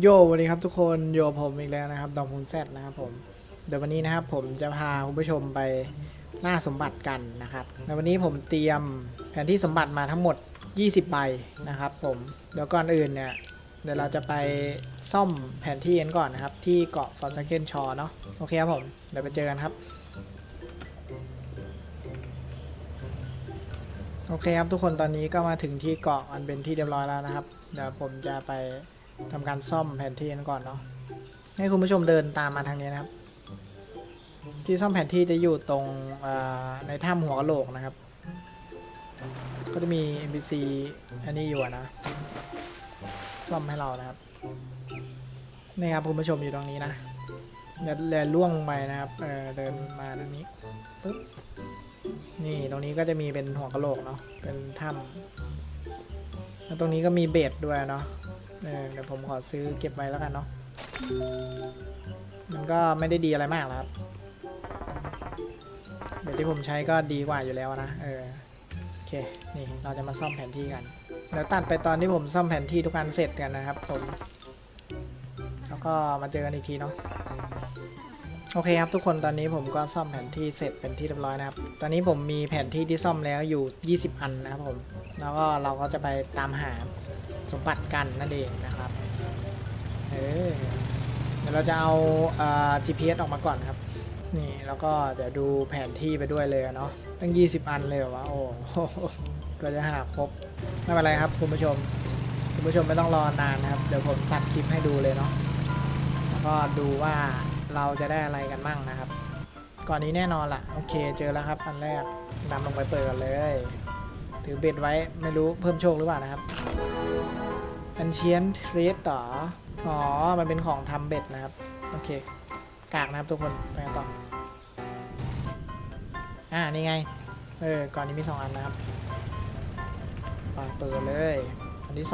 โยสวัสดีครับทุกคนโยผมอีกแล้วนะครับ ดองพุนแซดนะครับผมเดี๋ยววันนี้นะครับผมจะพาคุณผู้ชมไปล่าสมบัติกันนะครับในวันนี้ผมเตรียมแผนที่สมบัติมาทั้งหมด 20 ใบนะครับผมเดี๋ยวก่อนอื่นเนี่ยเดี๋ยวเราจะไปซ่อมแผนที่กันก่อนนะครับ ที่เกาะฟอนซัเคนชอเนาะโอเคครับผม เดี๋ยวไปเจอกันครับ โอเคครับทุกคนตอนนี้ก็มาถึงที่เกาะอันเป็นที่เรียบร้อยแล้วนะครับ เดี๋ยวผมจะไป ทำการซ่อมแผนที่กันก่อนเนาะให้คุณผู้ชมเดินตามมาทางนี้นะครับ ที่ซ่อมแผนที่จะอยู่ตรงในถ้ำหัวกะโหลกนะครับ ก็จะมี NPC อันนี้อยู่นะ ซ่อมให้เรานะครับนี่ครับคุณผู้ชมอยู่ตรงนี้นะอย่าแลล่วงไปนะครับเเดินมาตรงนี้ปึ๊บนี่ตรงนี้ก็จะมีเป็นหัวกะโหลกเนาะเป็นถ้ำแล้วตรงนี้ก็มีเบ็ดด้วยเนาะ เออเดี๋ยวผมขอซื้อเก็บไว้แล้วกันเนาะ มันก็ไม่ได้ดีอะไรมากหรอกครับเบ็ดที่ผมใช้ก็ดีกว่าอยู่แล้วนะ เออ โอเค นี่เราจะมาซ่อมแผนที่กัน เดี๋ยวตัดไปตอนที่ผมซ่อมแผนที่ทุกอันเสร็จกันนะครับผม แล้วก็มาเจอกันอีกทีเนาะโอเคครับทุกคนตอนนี้ผมก็ซ่อมแผนที่เสร็จเป็นที่เรียบร้อยนะครับ ตอนนี้ผมมีแผนที่ที่ซ่อมแล้วอยู่ 20 อันนะครับผม แล้วก็เราก็จะไปตามหา สมบัติกันนั่นเองนะครับ เออเดี๋ยวเราจะเอาเอ่อ GPS ออกมาก่อนครับ นี่แล้วก็เดี๋ยวดูแผนที่ไปด้วยเลยเนาะ ตั้ง 20 อันเลยเหรอวะ โอ้โหก็จะหาครบ ไม่เป็นไรครับคุณผู้ชม คุณผู้ชมไม่ต้องรอนานนะครับ เดี๋ยวผมตัดคลิปให้ดูเลยเนาะ แล้วก็ดูว่าเราจะได้อะไรกันบ้างนะครับ ก่อนนี้แน่นอนล่ะ โอเค เจอแล้วครับ อันแรกนำลงไปเปิดกันเลย ถือเบ็ดไว้ไม่รู้เพิ่มโชคหรือเปล่านะครับ Ancient Trade ต่ออ๋อ มันเป็นของทำเบ็ดนะครับ โอเค กากนะครับทุกคน ไปกันต่อ อ่า นี่ไง เออ ก่อนนี้มี 2 อันนะครับไปเปิดเลย อันที่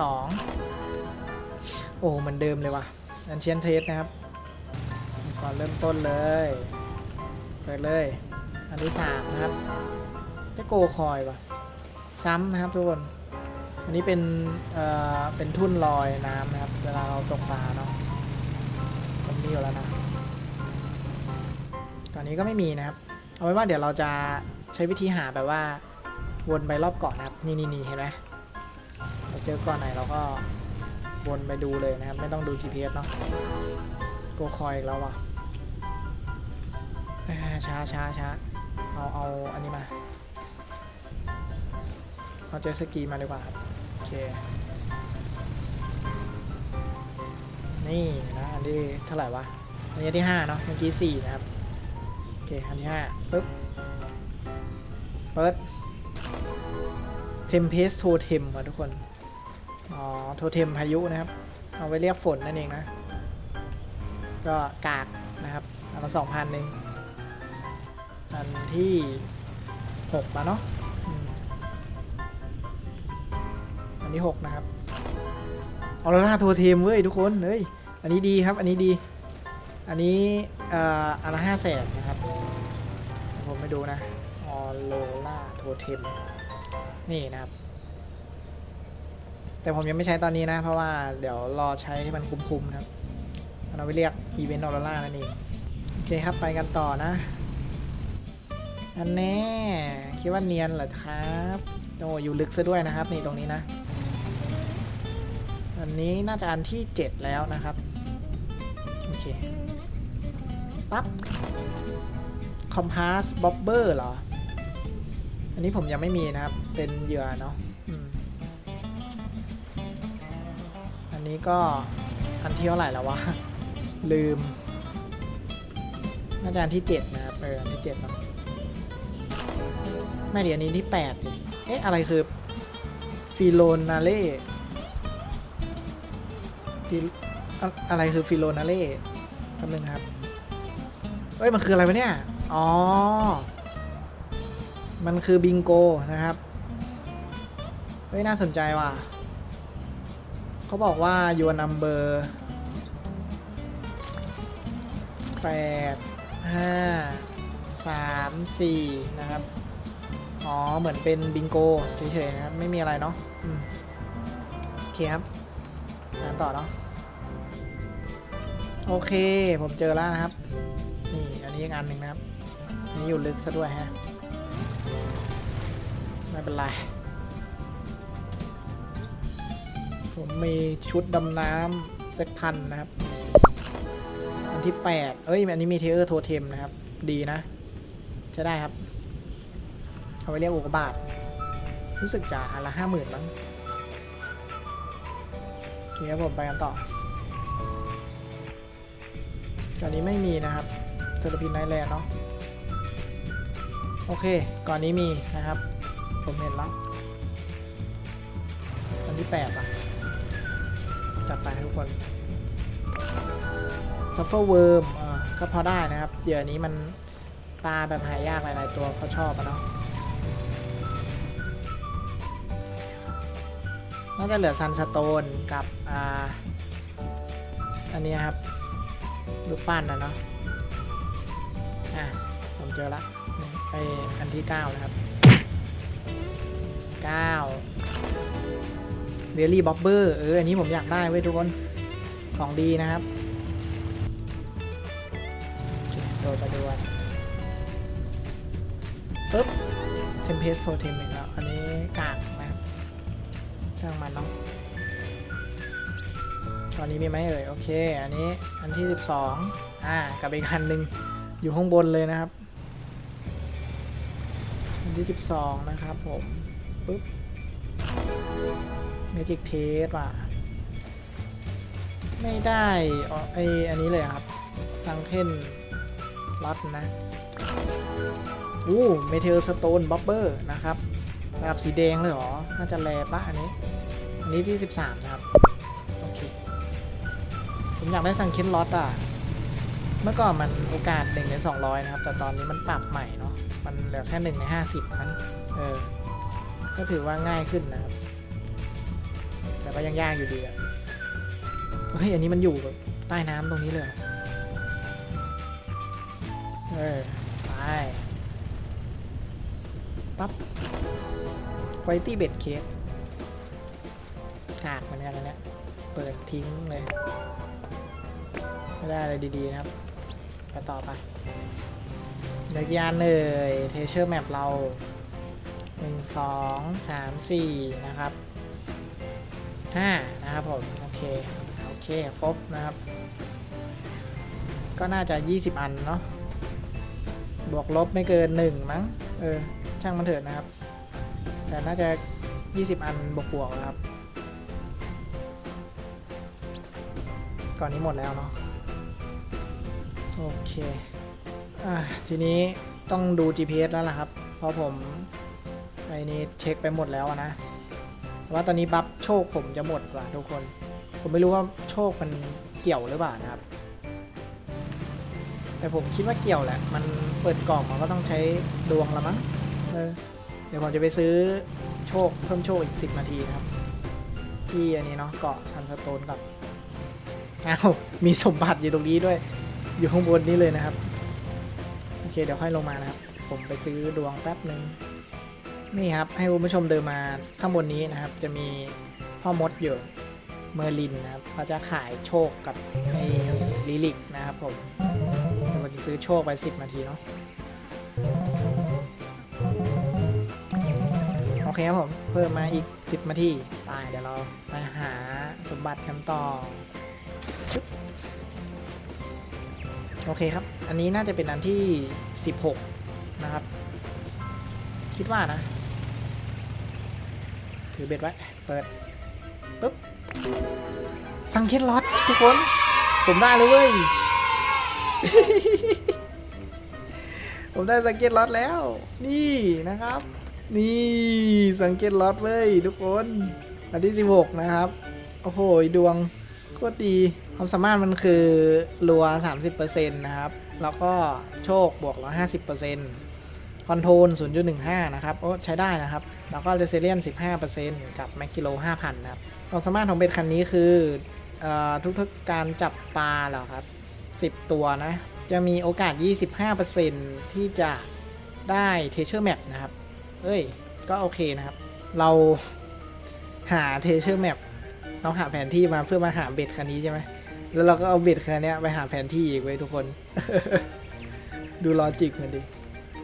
2 โอ้เหมือนเดิมเลยว่ะ Ancient Trade นะครับ ก่อนเริ่มต้นเลย เปิดเลย อันที่สามนะครับได้โกคอยปะ ซ้ำนะครับทุกคน อันนี้เป็นเอ่อเป็นทุ่นลอยน้ำนะครับ เวลาเราตกปลาเนาะผมมีอยู่แล้วนะ ตอนนี้ก็ไม่มีนะครับ เอาไว้ว่าเดี๋ยวเราจะใช้วิธีหาแบบว่าวนไปรอบเกาะนะครับ นี่นี่นี่เห็นไหมเราเจอเก่อนไหนเราก็วนไปดูเลยนะครับ ไม่ต้องดู GPS เนาะโกคอยอีกแล้วว่ะช้าช้าช้าเอาเอาอันนี้มา เอาเจสกีมาดีกว่าครับโอเค นี่นะอันที่เท่าไหร่วะ อันนี้ที่ห้าเนาะเมื่อกี้สี่นะครับ โอเค อันที่ห้าปึ๊บ เปิด Tempest Totem ว่ะทุกคน อ๋อ โทเทมพายุนะครับ เอาไว้เรียกฝนนั่นเองนะ ก็กากนะครับอันละสองพันเองอันที่หกมาเนาะ อันที่หกนะครับออโรราโทเทมเว้ยทุกคนเฮ้ยอันนี้ดีครับอันนี้ดี อันนี้เอ่ออันละห้าแสนนะครับ ผมไปดูนะออโรราโทเทมนี่นะครับ แต่ผมยังไม่ใช้ตอนนี้นะ เพราะว่าเดี๋ยวรอใช้ให้มันคุ้มๆนะครับเราไปเรียกอีเวนต์ออโรรานั่นเองโอเคครับไปกันต่อนะอันแน่คิดว่าเนียนเหรอครับโอ้อยู่ลึกซะด้วยนะครับ นี่ตรงนี้นะ อันนี้น่าจะอันที่ 7 แล้วนะครับ โอเค ปั๊บคอมพาสบ็อบเบอร์เหรอ อันนี้ผมยังไม่มีนะครับ เป็นเหยื่อเนาะอันนี้ก็อันที่เท่าไหร่แล้ววะ ลืม น่าจะอันที่เจ็ดนะครับ เออ อันที่เจ็ดเนาะไม่เดี๋ยวนี้ที่แปดเอ๊ะ อะไรคือฟิโลนาเล่ ฟิอะไรคือฟิโลนาเล่คำนึงครับเอ้ย มันคืออะไรวะเนี่ย อ๋อ มันคือบิงโกนะครับ เฮ้ย น่าสนใจว่ะ เขาบอกว่า your number แปดห้าสามสี่นะครับ อ๋อ เหมือนเป็นบิงโกเฉยๆนะครับ ไม่มีอะไรเนาะโอเคครับ อ่านต่อเนาะโอเค ผมเจอแล้วนะครับ นี่อันนี้อีกอันหนึ่งนะครับอันนี้อยู่ลึกซะด้วยฮะไม่เป็นไร ผมมีชุดดำน้ำเซ็กพันนะครับอันที่ 8 เอ้ย อันนี้มีเทเออร์โทเทมนะครับ ดีนะ ใช้ได้ครับ เอาไว้เรียกอุกบาตรู้สึกจะอันละห้าหมื่นมั้ง เคครับผมไปกันต่อก่อนนี้ไม่มีนะครับเทอร์พินไนแลนด์เนาะ โอเค ก่อนนี้มีนะครับ ผมเห็นแล้วอันที่แปดอะ จัดไปทุกคนทัฟเฟิลเวิร์มก็พอได้นะครับ เดี๋ยวนี้มันปลาแบบหายากหลาย ๆ ตัวเขาชอบอะเนาะ น่าจะเหลือซันสโตนกับอ่าอันนี้ครับรูปปั้นนะเนาะอะผมเจอละไออันที่9นะครับ9เรลลี่บ็อบเบอร์เอออันนี้ผมอยากได้เว้ยทุกคนของดีนะครับโดดไปด้วยปึ๊บเทมเพสโทเทมอีกแล้วอันนี้กาก ช่างมันเนาะตอนนี้มีไหมเอ่ยโอเค อันนี้อันที่ 12อ่ากับอีกอันหนึ่งอยู่ข้างบนเลยนะครับ อันที่ 12 นะครับผมปึ๊บเมจิกเทสว่ะไม่ได้อ๋อไออันนี้เลยครับซังเคนล็อตนะอู้เมเทลสโตนบ็อบเบอร์นะครับ ระดับสีแดงเลยเหรอ น่าจะแรปะอันนี้ อันนี้ที่ 13 นะครับ โอเค ผมอยากได้ซังเคนล็อตอะ เมื่อก่อนมันโอกาส1ใน 200 นะครับ แต่ตอนนี้มันปรับใหม่เนาะ มันเหลือแค่ 1 ใน 50มั้งเออ ก็ถือว่าง่ายขึ้นนะครับ แต่ก็ยังยากอยู่ดีอะเฮ้ย อันนี้มันอยู่ใต้น้ำตรงนี้เลย เออ ไป ปั๊บ คุณตี้เบ็ดเคสกากเหมือนกันนะเนี่ยเปิดทิ้งเลย ไม่ได้อะไรดีๆนะครับไปต่อไปเลือกยานเลยเทเชอร์แมปเรา 1 2 3 4 นะครับ 5 นะครับผม โอเค โอเค ครบนะครับ ก็น่าจะ 20 อันเนาะบวกลบไม่เกิน 1 มั้ง เออ ช่างมันเถิดนะครับ แต่น่าจะ 20 อันบวกๆนะครับ ก่อนนี้หมดแล้วเนาะ โอเค อะทีนี้ต้องดู GPS แล้วล่ะครับ เพราะผมไอ้นี้เช็คไปหมดแล้วนะ แต่ว่าตอนนี้บัฟโชคผมจะหมดว่ะทุกคน ผมไม่รู้ว่าโชคมันเกี่ยวหรือเปล่านะครับ แต่ผมคิดว่าเกี่ยวแหละ มันเปิดกล่องมันก็ต้องใช้ดวงละมั้ง เออ เดี๋ยวผมจะไปซื้อโชคเพิ่มโชคอีก 10 นาทีนะครับ ที่อันนี้เนาะเกาะซันสโตนกับอ้าวมีสมบัติอยู่ตรงนี้ด้วย อยู่ข้างบนนี้เลยนะครับ โอเคเดี๋ยวค่อยลงมานะครับ ผมไปซื้อดวงแป๊บหนึ่งนี่ครับ ให้คุณผู้ชมเดินมาข้างบนนี้นะครับ จะมีพ่อมดอยู่เมอร์ลินนะครับเขาจะขายโชคกับไอ้ลิลิกนะครับผมเดี๋ยวผมจะซื้อโชคไป 10 นาทีเนาะ เคครับผม เพิ่มมาอีก 10นาทีไปเดี๋ยวเราไปหาสมบัติกันต่อบโอเคครับ อันนี้น่าจะเป็นอันที่ 16 นะครับ คิดว่านะ ถือเบ็ดไว้ เปิดปุ๊บ สังเกตล็อตทุกคน ผมได้เลยเว้ย ผมได้สังเกตล็อตแล้ว นี่นะครับ นี่สังเกตล็อตเว้ยทุกคน อันที่ 16 นะครับ โอ้โห ดวงโคตรดีความสามารถมันคือรัว 30%นะครับ แล้วก็โชคบวก 150%คอนโทรล 0.15 นะครับ โอ้ ใช้ได้นะครับ แล้วก็เรเซเลียน 15%กับแมกกิโล 5,000 นะครับ ความสามารถของเบ็ดคันนี้คืออทุกๆการจับปลาเหรอครับ 10 ตัวนะ จะมีโอกาส 25%ที่จะได้เทเชอร์แมปนะครับ เอ้ย ก็โอเคนะครับ เราหาเทเชอร์แมปเราหาแผนที่มาเพื่อมาหาเบ็ดคันนี้ใช่ไหม แล้วเราก็เอาเบ็ดค่เนี้ไปหาแผนที่อีกไว้ทุกคน ดูลอจิกมันดิ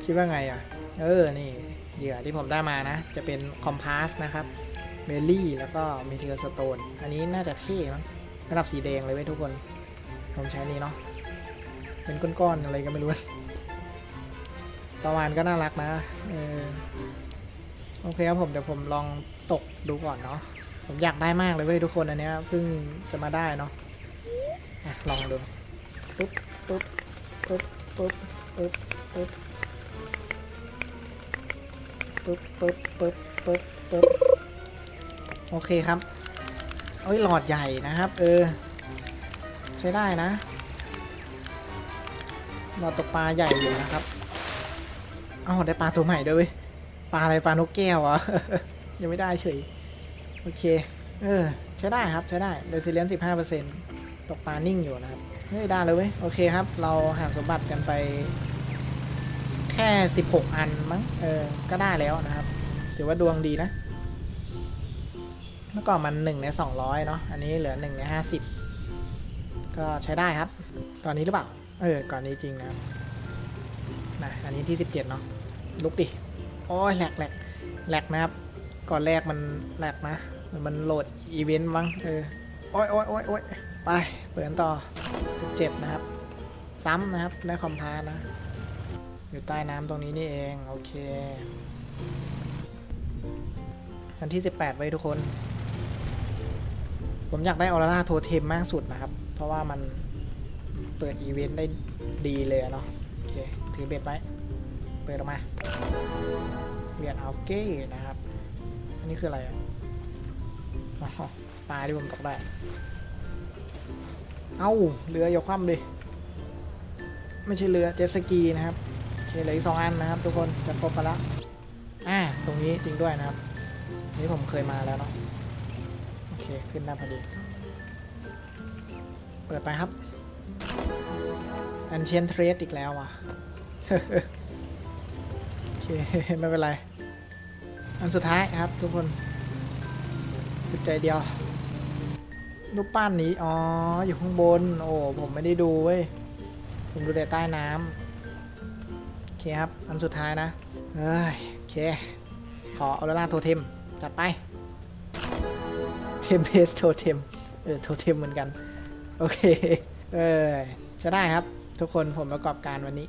คิดว่าไงอะ เออ นี่เหยื่อที่ผมได้มานะ จะเป็นคอมพาสนะครับเบลลี่ แล้วก็เมทิลสโตน อันนี้น่าจะเท่มั้งระดับสีแดงเลยเว้ยทุกคน ผมใช้นี้เนาะ เป็นก้อนๆอะไรก็ไม่รู้ประมาณก็น่ารักนะ เออ โอเคครับผมเดี๋ยวผมลองตกดูก่อนเนาะผมอยากได้มากเลยเว้ยทุกคนอันเนี้ยเพิ่งจะมาได้เนาะอะลองดูปุ๊บปุ๊บปุ๊บปุ๊บปุ๊บปุ๊บปุ๊บปุ๊บปุ๊บปุ๊บปุ๊บโอเคครับโอ้ยหลอดใหญ่นะครับ เออ ใช้ได้นะหลอดตกปลาใหญ่อยู่นะครับเอ้าได้ปลาตัวใหม่ด้วยเว้ย ปลาอะไรปลานกแก้วอะ ยังไม่ได้เฉย โอเค เออ ใช้ได้ครับใช้ได้ resilience 15%ตกปลานิ่งอยู่นะครับเฮ้ยได้เลยเว้ย โอเคครับ เราหาสมบัติกันไป แค่ 16 อันมั้ง เออ ก็ได้แล้วนะครับ ถือว่าดวงดีนะ เมื่อก่อนมัน 1 ใน 200 เนาะ อันนี้เหลือ 1 ใน 50 ก็ใช้ได้ครับ ก่อนนี้หรือเปล่า เออ ก่อนนี้จริงนะครับนะอันนี้ที่ 17 เนาะลุกดิ โอ้ยแหลกแหลกแหลกนะครับ ก่อนแรกมันแหลกนะมันโหลดอีเวนต์มั้งเออโอ้ยโอ้ยโอ้ยโอ้ยไปเปิดต่อเจ็ดนะครับ ซ้ำนะครับได้คอมพานะ อยู่ใต้น้ำตรงนี้นี่เอง โอเคอันที่ 18 ไว้ทุกคน ผมอยากได้ออร่าโทเทมมากสุดนะครับ เพราะว่ามันเปิดอีเวนต์ได้ดีเลยเนาะโอเค ถือเบ็ดไว้ เปิดออกมา เวียนเอาเก้นะครับ อันนี้คืออะไรอ๋อปลาที่ผมตกได้ เอ้าเรืออย่าคว่ำดิ ไม่ใช่เรือเจ็ตสกีนะครับโอเคเหลืออีกสองอันนะครับ ทุกคนจะครบไปละอ่าตรงนี้จริงด้วยนะครับ นี่ผมเคยมาแล้วเนาะโอเคขึ้นได้พอดี เปิดไปครับ อันเชนเทรสอีกแล้วอะ เค ไม่เป็นไร อันสุดท้ายครับทุกคนจุดใจเดียวรูปปั้นนี้ อ๋อ อยู่ข้างบน โอ้ ผมไม่ได้ดูเว้ย ผมดูแต่ใต้น้ำโอเคครับ อันสุดท้ายนะ เอ้ย โอเค ขอเอาเวลาโทเทม จัดไป เทมเพสโทเทม เออ โทเทมเหมือนกัน โอเค เออ จะได้ครับ ทุกคนผมประกอบการวันนี้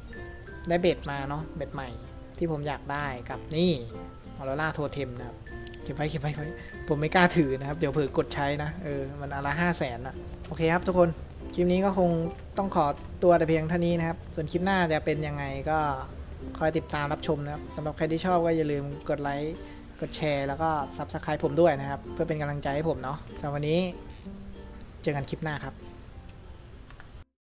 ได้เบ็ดมาเนาะ เบ็ดใหม่ ที่ผมอยากได้กับนี่ออโรล่าโทเทมนะครับเก็บไว้เก็บไว้ไว้ผมไม่กล้าถือนะครับ เดี๋ยวเผื่อกดใช้นะ เออ มันอนละห้าแสนอะโอเคครับทุกคน คลิปนี้ก็คงต้องขอตัวแต่เพียงเท่านี้นะครับ ส่วนคลิปหน้าจะเป็นยังไงก็คอยติดตามรับชมนะครับสำหรับใครที่ชอบก็อย่าลืมกดไลค์กดแชร์แล้วก็ Subscribe ผมด้วยนะครับ เพื่อเป็นกำลังใจให้ผมเนาะสำหรับวันนี้เจอกันคลิปหน้าครับ